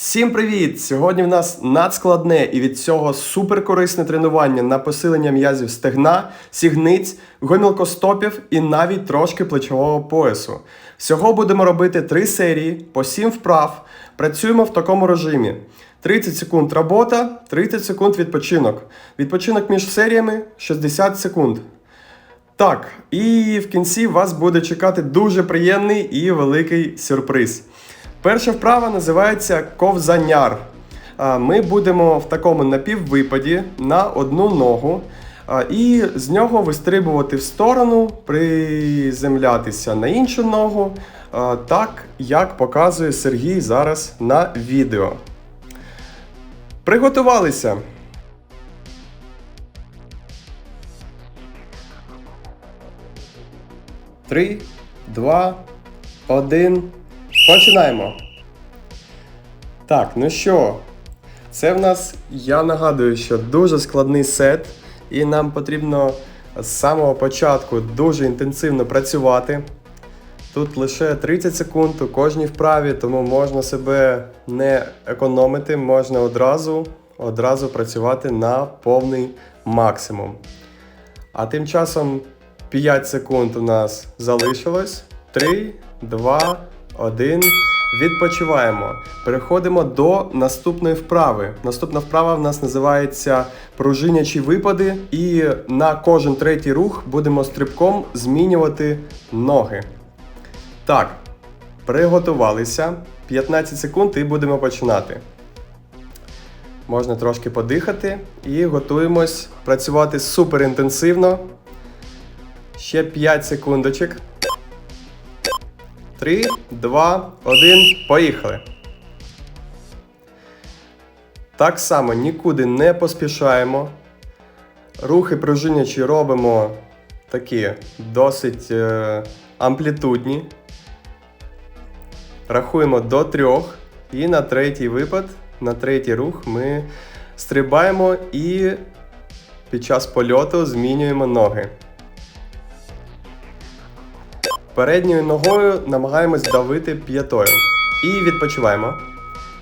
Всім привіт! Сьогодні в нас надскладне і від цього суперкорисне тренування на посилення м'язів стегна, сігниць, гомілкостопів і навіть трошки плечового поясу. Всього будемо робити 3 серії по 7 вправ. Працюємо в такому режимі: 30 секунд робота, 30 секунд відпочинок. Відпочинок між серіями 60 секунд. Так, і в кінці вас буде чекати дуже приємний і великий сюрприз. Перша вправа називається ковзаняр. Ми будемо в такому напіввипаді на одну ногу. І з нього вистрибувати в сторону, приземлятися на іншу ногу, так як показує Сергій зараз на відео. Приготувалися. Три, два, один. Починаємо. Так, ну що, це в нас, я нагадую, що дуже складний сет, і нам потрібно з самого початку дуже інтенсивно працювати. Тут лише 30 секунд у кожній вправі, тому можна себе не економити, можна одразу, одразу працювати на повний максимум. А тим часом 5 секунд у нас залишилось. 3, 2, 1. Відпочиваємо. Переходимо до наступної вправи. Наступна вправа в нас називається пружинячі випади, і на кожен третій рух будемо стрибком змінювати ноги. Так, приготувалися. 15 секунд і будемо починати. Можна трошки подихати і готуємось працювати супер інтенсивно. Ще 5 секундочок. 3, 2, 1, поїхали. Так само нікуди не поспішаємо. Рухи пружинячі робимо такі досить е, амплітудні. Рахуємо до трьох. І на третій випад, на третій рух ми стрибаємо і під час польоту змінюємо ноги. Передньою ногою намагаємось давити п'ятою. І відпочиваємо.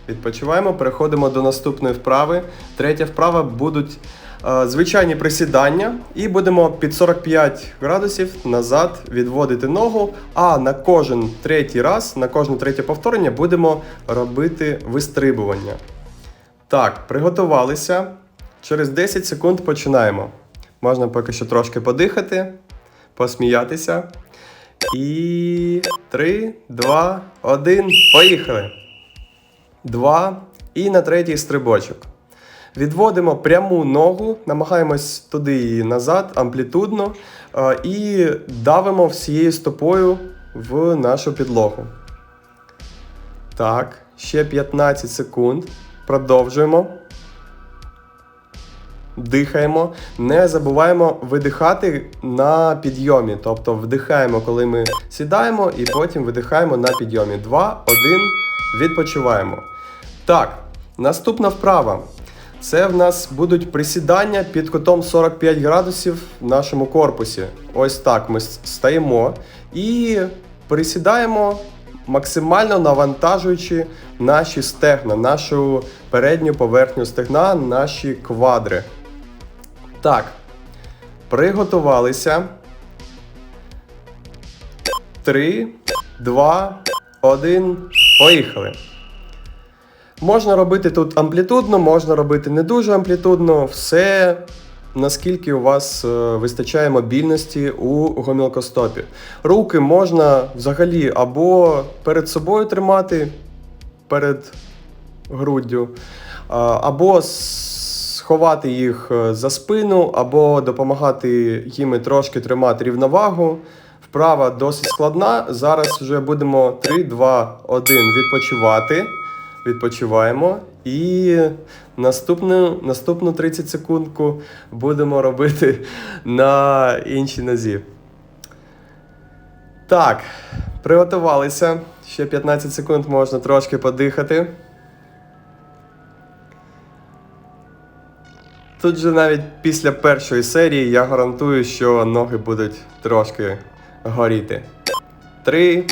Відпочиваємо, переходимо до наступної вправи. Третя вправа будуть е, звичайні присідання, і будемо під 45 градусів назад відводити ногу. А на кожен третій раз, на кожне третє повторення будемо робити вистрибування. Так, приготувалися. Через 10 секунд починаємо. Можна поки що трошки подихати, посміятися. І 3, 2, 1. Поїхали. Два. І на третій стрибочок. Відводимо пряму ногу, намагаємось туди і назад, амплітудно. е, І давимо всією стопою в нашу підлогу. Так, ще 15 секунд. Продовжуємо. Дихаємо, не забуваємо видихати на підйомі. Тобто вдихаємо, коли ми сідаємо, і потім видихаємо на підйомі. Два, один, відпочиваємо. Так, наступна вправа. Це в нас будуть присідання під кутом 45 градусів в нашому корпусі. Ось так ми стаємо і присідаємо, максимально навантажуючи наші стегна, нашу передню поверхню стегна, наші квадри. Так, приготувалися. Три, два, один. Поїхали. Можна робити тут амплітудно, можна робити не дуже амплітудно. Все наскільки у вас е, вистачає мобільності у гомілкостопі. Руки можна взагалі або перед собою тримати перед груддю, або сховати їх е, за спину, або допомагати їми трошки тримати рівновагу. Вправа досить складна. Зараз вже будемо 3, 2, 1 відпочивати. Відпочиваємо. І наступну, наступну 30 секундку будемо робити на іншій нозі. Так, приготувалися. Ще 15 секунд можна трошки подихати. Тут же навіть після першої серії я гарантую, що ноги будуть трошки горіти. Три,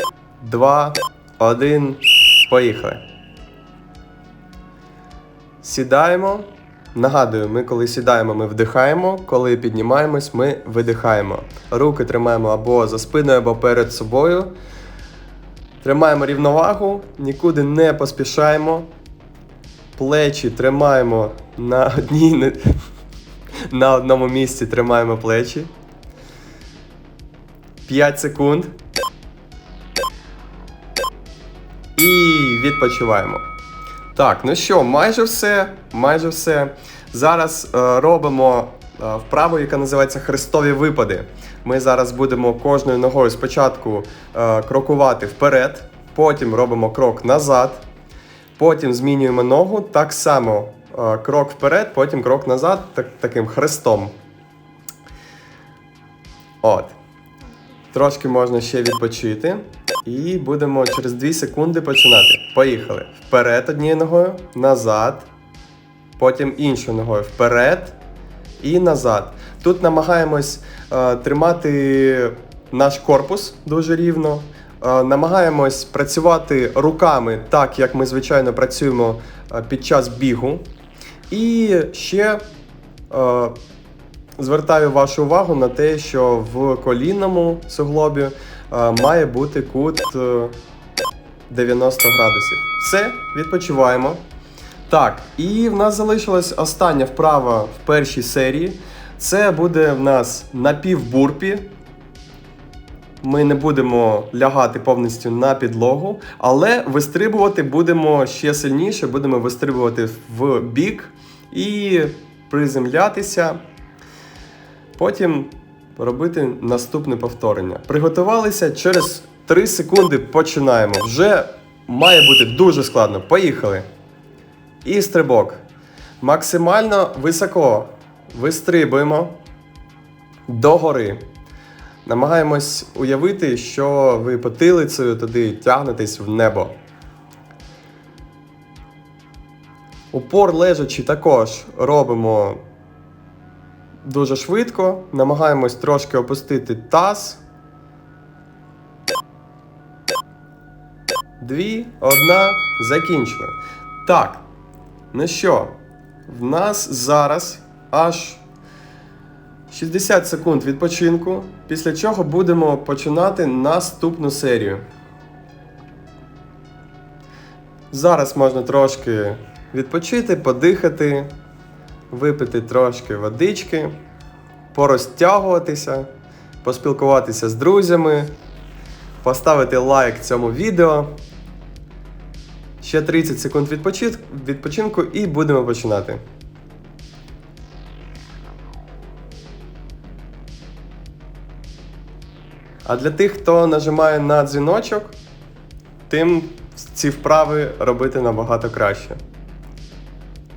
два, один, поїхали. Сідаємо. Нагадую, ми коли сідаємо, ми вдихаємо, коли піднімаємось, ми видихаємо. Руки тримаємо або за спиною, або перед собою. Тримаємо рівновагу, нікуди не поспішаємо. Плечі тримаємо на одній на одному місці тримаємо плечі. 5 секунд. І відпочиваємо. Так, ну що, майже все. Майже все. Зараз е, робимо е, вправу, яка називається хрестові випади. Ми зараз будемо кожною ногою спочатку е, крокувати вперед, потім робимо крок назад, потім змінюємо ногу, так само е, крок вперед, потім крок назад, так, таким хрестом. От. Трошки можна ще відпочити. І будемо через 2 секунди починати. Поїхали. Вперед однією ногою, назад. Потім іншою ногою вперед і назад. Тут намагаємось е, тримати наш корпус дуже рівно. Е, намагаємось працювати руками так, як ми звичайно працюємо е, під час бігу. І ще е, звертаю вашу увагу на те, що в колінному суглобі має бути кут е, 90 градусів. Все, відпочиваємо. Так, і в нас залишилась остання вправа в першій серії. Це буде в нас напівбурпі. Ми не будемо лягати повністю на підлогу, але вистрибувати будемо ще сильніше, будемо вистрибувати в бік і приземлятися. Потім робити наступне повторення. Приготувалися через 3 секунди починаємо. Вже має бути дуже складно. Поїхали. І стрибок. Максимально високо вистрибуємо догори. Намагаємось уявити, що ви потилицею туди тягнетесь в небо. Упор лежачи також робимо дуже швидко. Намагаємось трошки опустити таз. Дві, одна, закінчили. Так. Ну що, в нас зараз аж 60 секунд відпочинку, після чого будемо починати наступну серію. Зараз можна трошки відпочити, подихати, випити трошки водички, порозтягуватися, поспілкуватися з друзями, поставити лайк цьому відео. Ще 30 секунд відпочинку і будемо починати. А для тих, хто нажимає на дзвіночок, тим ці вправи робити набагато краще.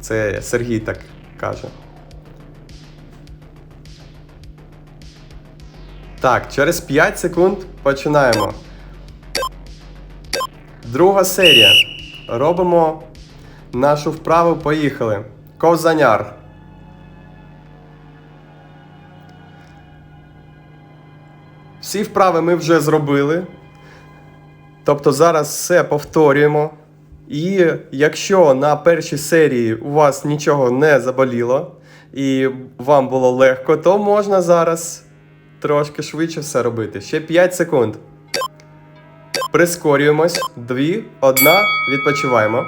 Це Сергій так каже. Так, через 5 секунд починаємо. Друга серія. Робимо нашу вправу. Поїхали. Ковзаняр. Всі вправи ми вже зробили. Тобто зараз все повторюємо. І якщо на першій серії у вас нічого не заболіло і вам було легко, то можна зараз трошки швидше все робити. Ще 5 секунд. Прискорюємось. Дві, одна, відпочиваємо.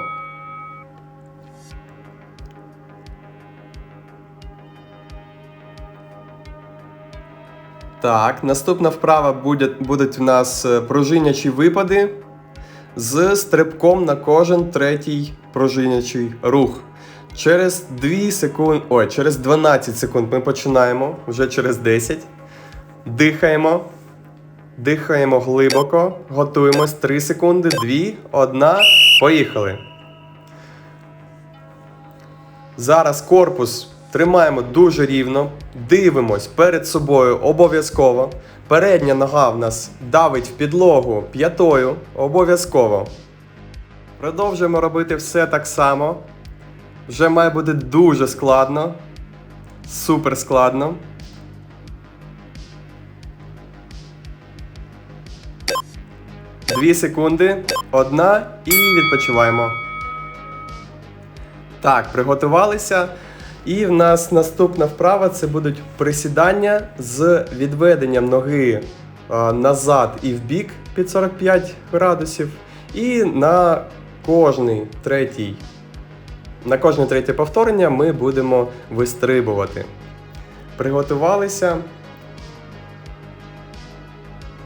Так, наступна вправа буде, будуть в нас е, пружинячі випади з стрибком на кожен третій пружинячий рух. Через 2 секунд, ой, через 12 секунд ми починаємо, вже через 10. Дихаємо. Дихаємо глибоко, готуємось 3 секунди, 2, 1, поїхали. Зараз корпус тримаємо дуже рівно, дивимось перед собою обов'язково. Передня нога в нас давить в підлогу п'ятою обов'язково. Продовжуємо робити все так само. Вже має бути дуже складно. Супер складно. Дві секунди. Одна і відпочиваємо. Так, приготувалися. І в нас наступна вправа це будуть присідання з відведенням ноги назад і в бік під 45 градусів. І на кожний третій, на кожне третє повторення ми будемо вистрибувати. Приготувалися.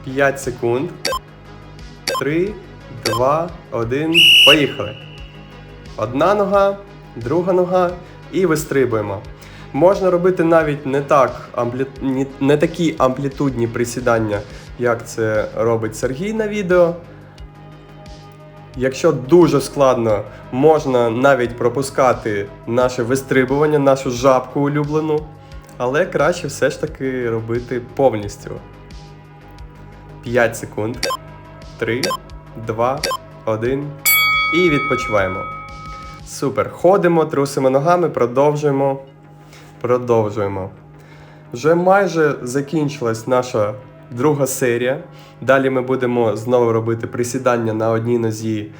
5 секунд. 3, 2, 1. Поїхали. Одна нога, друга нога і вистрибуємо. Можна робити навіть не так амплі... не такі амплітудні присідання, як це робить Сергій на відео. Якщо дуже складно, можна навіть пропускати наше вистрибування, нашу жабку улюблену, але краще все ж таки робити повністю. 5 секунд. 3, 2, 1. І відпочиваємо. Супер. Ходимо, трусимо ногами, продовжуємо. Продовжуємо. Вже майже закінчилась наша друга серія. Далі ми будемо знову робити присідання на одній нозі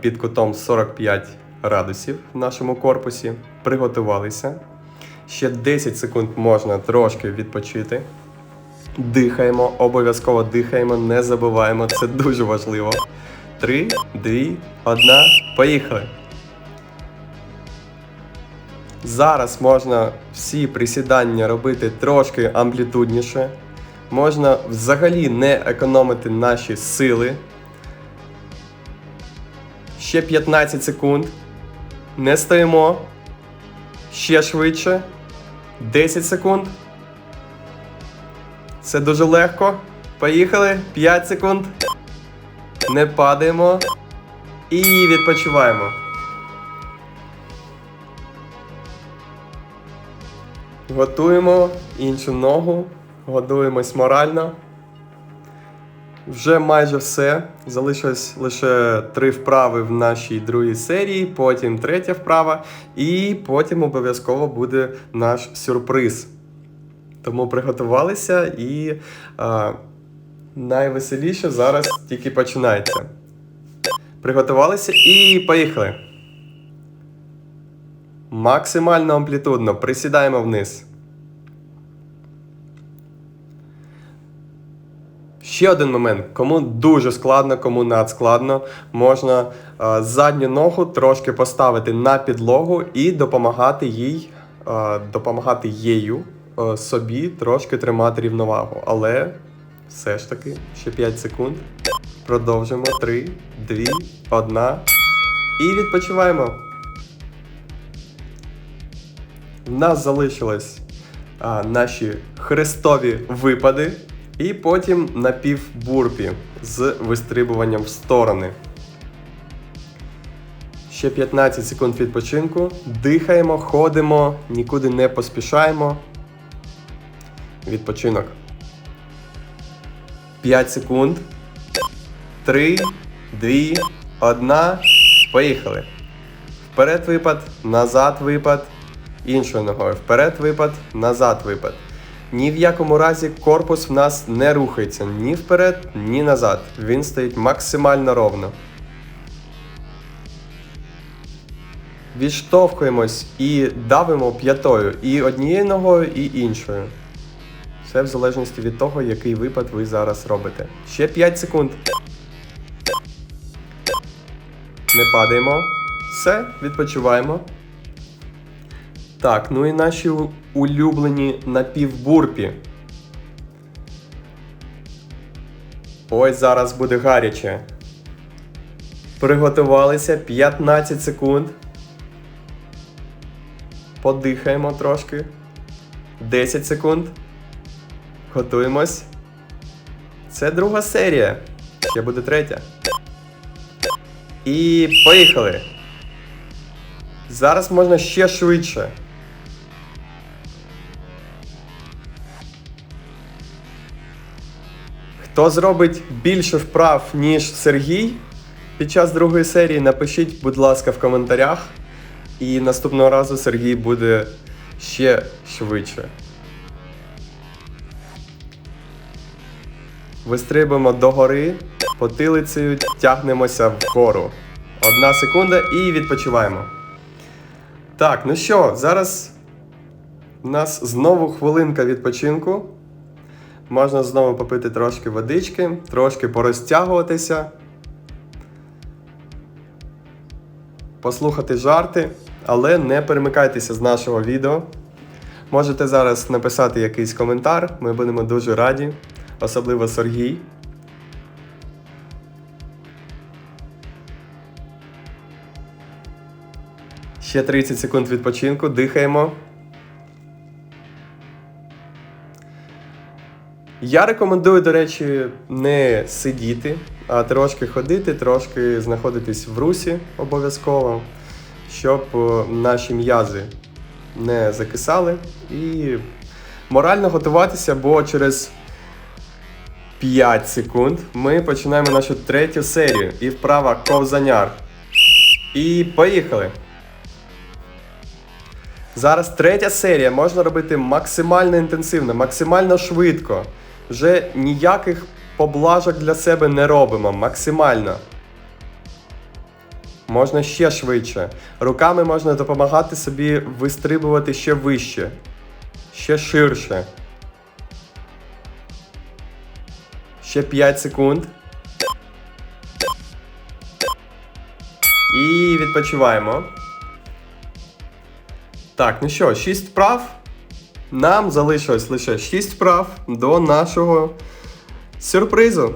під кутом 45 градусів в нашому корпусі. Приготувалися. Ще 10 секунд можна трошки відпочити. Дихаємо, обов'язково дихаємо, не забуваємо, це дуже важливо. Три, дві, одна, поїхали. Зараз можна всі присідання робити трошки амплітудніше. Можна взагалі не економити наші сили. Ще 15 секунд. Не стоїмо. Ще швидше. 10 секунд. Це дуже легко. Поїхали. 5 секунд. Не падаємо. І відпочиваємо. Готуємо іншу ногу. Годуємось морально. Вже майже все. Залишилось лише три вправи в нашій другій серії, потім третя вправа, і потім обов'язково буде наш сюрприз. Тому приготувалися і а, найвеселіше зараз тільки починається. Приготувалися і поїхали. Максимально амплітудно присідаємо вниз. Ще один момент. Кому дуже складно, кому надскладно, можна а, задню ногу трошки поставити на підлогу і допомагати їй, а, допомагати їю а, собі трошки тримати рівновагу. Але все ж таки, ще 5 секунд. Продовжимо. 3, 2, 1. І відпочиваємо. Нас залишились а, наші хрестові випади, і потім напівбурпі з вистрибуванням в сторони. Ще 15 секунд відпочинку. Дихаємо, ходимо, нікуди не поспішаємо. Відпочинок. 5 секунд. 3, 2, 1. Поїхали. Вперед випад, назад випад, іншою ногою. Вперед випад, назад випад. Ні в якому разі корпус в нас не рухається ні вперед, ні назад. Він стоїть максимально ровно. Відштовхуємось і давимо п'ятою і однією ногою, і іншою. Все в залежності від того, який випад ви зараз робите. Ще 5 секунд. Не падаємо. Все, відпочиваємо. Так, ну і наші улюблені напівбурпі. Ось зараз буде гаряче. Приготувалися 15 секунд. Подихаємо трошки. 10 секунд. Готуємось. Це друга серія. Ще буде третя. І поїхали. Зараз можна ще швидше. Хто зробить більше вправ, ніж Сергій під час другої серії, напишіть, будь ласка, в коментарях. І наступного разу Сергій буде ще швидше. Вистрибуємо догори, потилицею тягнемося вгору. Одна секунда і відпочиваємо. Так, ну що, зараз у нас знову хвилинка відпочинку. Можна знову попити трошки водички, трошки порозтягуватися, послухати жарти, але не перемикайтеся з нашого відео. Можете зараз написати якийсь коментар, ми будемо дуже раді, особливо Сергій. Ще 30 секунд відпочинку, дихаємо. Я рекомендую, до речі, не сидіти, а трошки ходити, трошки знаходитись в русі обов'язково, щоб е, наші м'язи не закисали і морально готуватися, бо через 5 секунд ми починаємо нашу третю серію. І вправа ковзаняр. І поїхали! Зараз третя серія можна робити максимально інтенсивно, максимально швидко. Вже ніяких поблажок для себе не робимо. Максимально. Можна ще швидше. Руками можна допомагати собі вистрибувати ще вище, ще ширше. Ще 5 секунд. І відпочиваємо. Так, ну що, 6 вправ. Нам залишилось лише 6 вправ до нашого сюрпризу.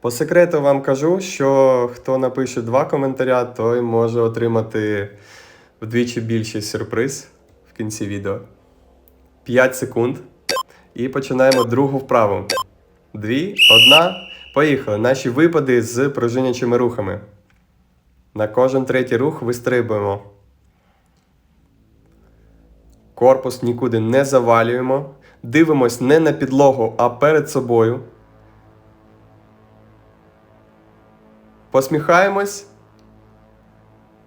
По секрету вам кажу, що хто напише два коментаря, той може отримати вдвічі більший сюрприз в кінці відео. 5 секунд. І починаємо другу вправу. Дві, одна. Поїхали. Наші випади з пружинячими рухами. На кожен третій рух вистрибуємо. Корпус нікуди не завалюємо. Дивимось не на підлогу, а перед собою. Посміхаємось.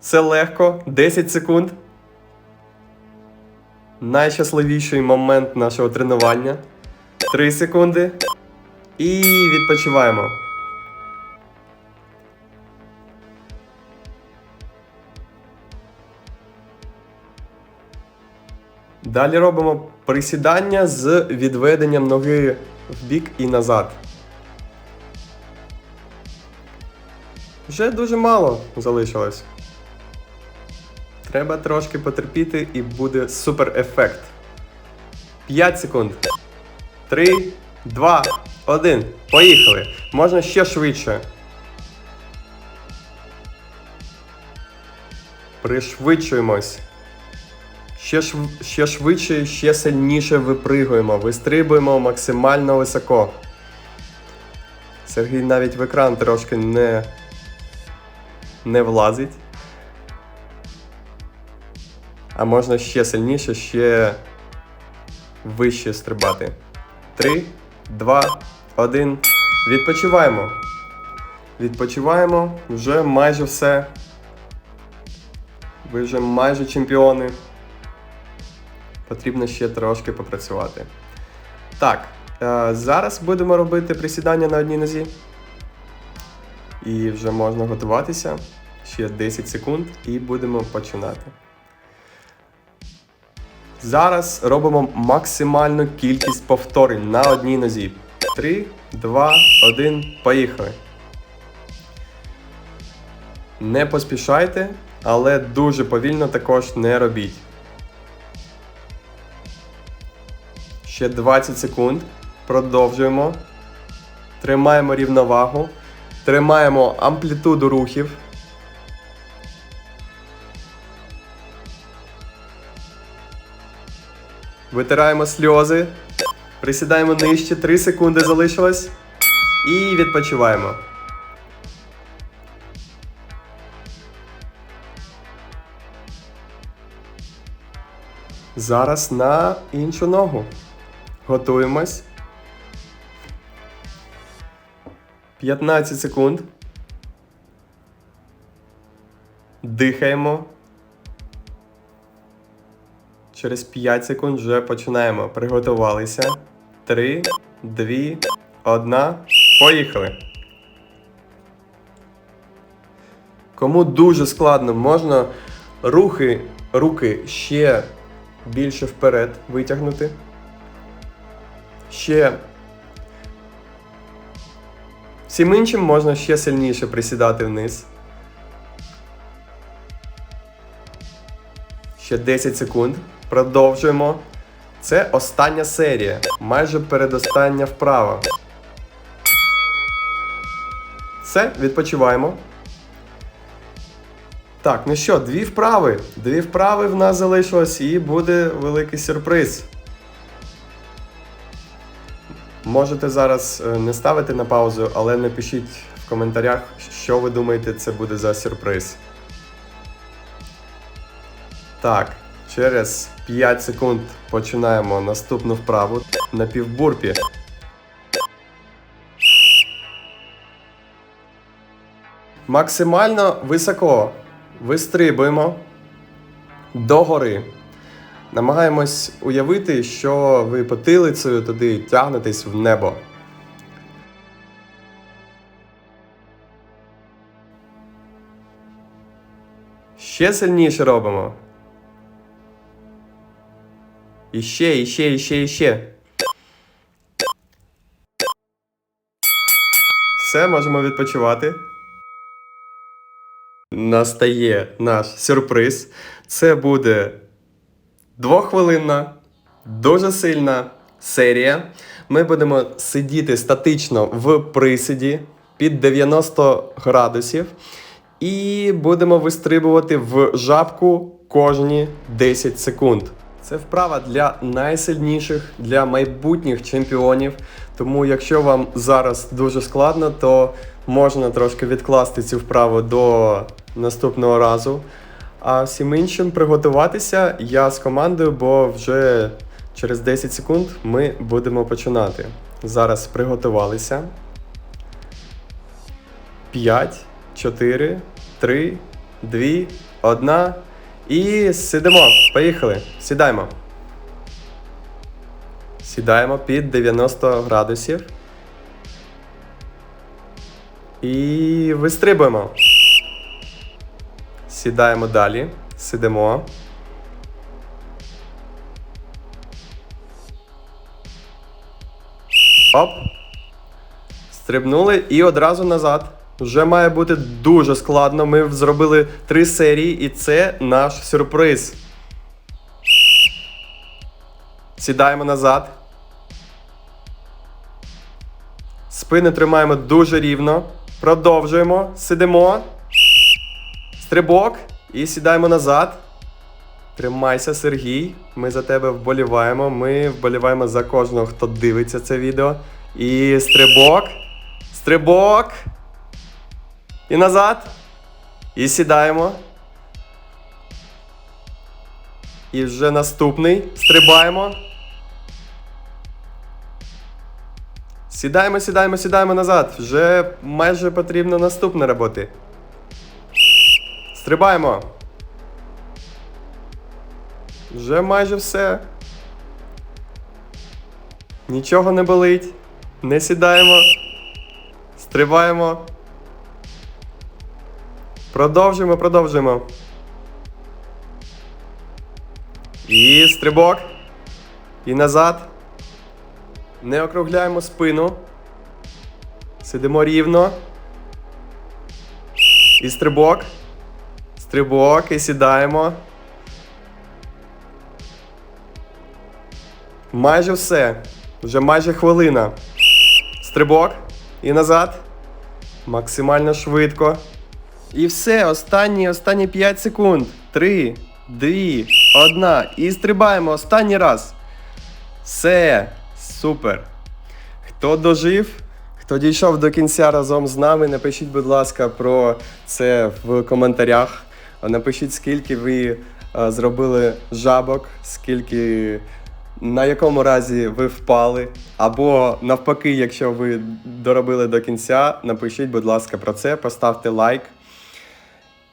Все легко. 10 секунд. Найщасливіший момент нашого тренування. 3 секунди. І відпочиваємо. Далі робимо присідання з відведенням ноги в бік і назад. Вже дуже мало залишилось. Треба трошки потерпіти і буде супер ефект. 5 секунд. 3, 2, 1. Поїхали. Можна ще швидше. Пришвидшуємось. Ще, ще швидше і ще сильніше випригуємо. Вистрибуємо максимально високо. Сергій навіть в екран трошки не, не влазить. А можна ще сильніше, ще вище стрибати. Три, два, один. Відпочиваємо. Відпочиваємо. Вже майже все. Ви вже майже чемпіони. Потрібно ще трошки попрацювати. Так, е, зараз будемо робити присідання на одній нозі. І вже можна готуватися. Ще 10 секунд і будемо починати. Зараз робимо максимальну кількість повторень на одній нозі. 3, 2, 1, поїхали. Не поспішайте, але дуже повільно також не робіть. Ще 20 секунд. Продовжуємо. Тримаємо рівновагу. Тримаємо амплітуду рухів. Витираємо сльози. Присідаємо нижче. 3 секунди залишилось. І відпочиваємо. Зараз на іншу ногу. Готуємось. 15 секунд. Дихаємо. Через 5 секунд вже починаємо. Приготувалися. 3, 2, 1. Поїхали. Кому дуже складно, можна рухи, руки ще більше вперед витягнути. Ще всім іншим можна ще сильніше присідати вниз. Ще 10 секунд. Продовжуємо. Це остання серія. Майже передостання вправа. Все, відпочиваємо. Так, ну що, дві вправи. Дві вправи в нас залишилось і буде великий сюрприз. Можете зараз е, не ставити на паузу, але напишіть в коментарях, що ви думаєте, це буде за сюрприз. Так, через 5 секунд починаємо наступну вправу на півбурпі. Максимально високо вистрибуємо догори. Намагаємось уявити, що ви потилицею туди тягнетесь в небо. Ще сильніше робимо. І ще, і ще, і ще, і ще. Все, можемо відпочивати. Настає наш сюрприз. Це буде двохвилинна, дуже сильна серія. Ми будемо сидіти статично в присіді під 90 градусів і будемо вистрибувати в жабку кожні 10 секунд. Це вправа для найсильніших, для майбутніх чемпіонів. Тому, якщо вам зараз дуже складно, то можна трошки відкласти цю вправу до наступного разу. А всім іншим приготуватися я з командою, бо вже через 10 секунд ми будемо починати. Зараз приготувалися. 5, 4, 3, 2, 1. І сидимо. Поїхали. Сідаємо. Сідаємо під 90 градусів. І вистрибуємо. Сідаємо далі. Сидимо. Оп. Стрибнули і одразу назад. Вже має бути дуже складно. Ми зробили три серії, і це наш сюрприз. Сідаємо назад. Спини тримаємо дуже рівно. Продовжуємо. Сидимо. Стрибок. І сідаємо назад. Тримайся, Сергій. Ми за тебе вболіваємо. Ми вболіваємо за кожного, хто дивиться це відео. І стрибок. Стрибок. І назад. І сідаємо. І вже наступний. Стрибаємо. Сідаємо, сідаємо, сідаємо назад. Вже майже потрібно наступне роботи. Стрибаємо. Вже майже все. Нічого не болить. Не сідаємо. Стрибаємо. Продовжуємо, продовжуємо. І стрибок. І назад. Не округляємо спину. Сидимо рівно. І стрибок. Стрибок. І сідаємо. Майже все. Вже майже хвилина. Стрибок. І назад. Максимально швидко. І все, останні, останні 5 секунд. 3, 2, 1. І стрибаємо останній раз. Все, супер. Хто дожив, хто дійшов до кінця разом з нами, напишіть, будь ласка, про це в коментарях. Напишіть, скільки ви е, зробили жабок, скільки. На якому разі ви впали, або навпаки, якщо ви доробили до кінця, напишіть, будь ласка, про це, поставте лайк.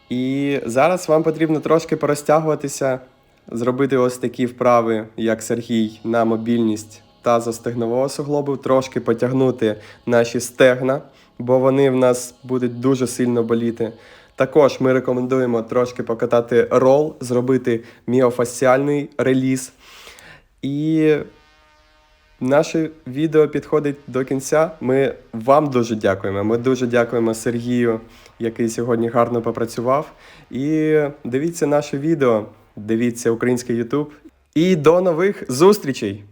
І зараз вам потрібно трошки порозтягуватися, зробити ось такі вправи, як Сергій, на мобільність тазостегнового суглобу, трошки потягнути наші стегна, бо вони в нас будуть дуже сильно боліти. Також ми рекомендуємо трошки покатати рол, зробити міофасціальний реліз. І наше відео підходить до кінця. Ми вам дуже дякуємо. Ми дуже дякуємо Сергію, який сьогодні гарно попрацював. І дивіться наше відео, дивіться український YouTube. І до нових зустрічей!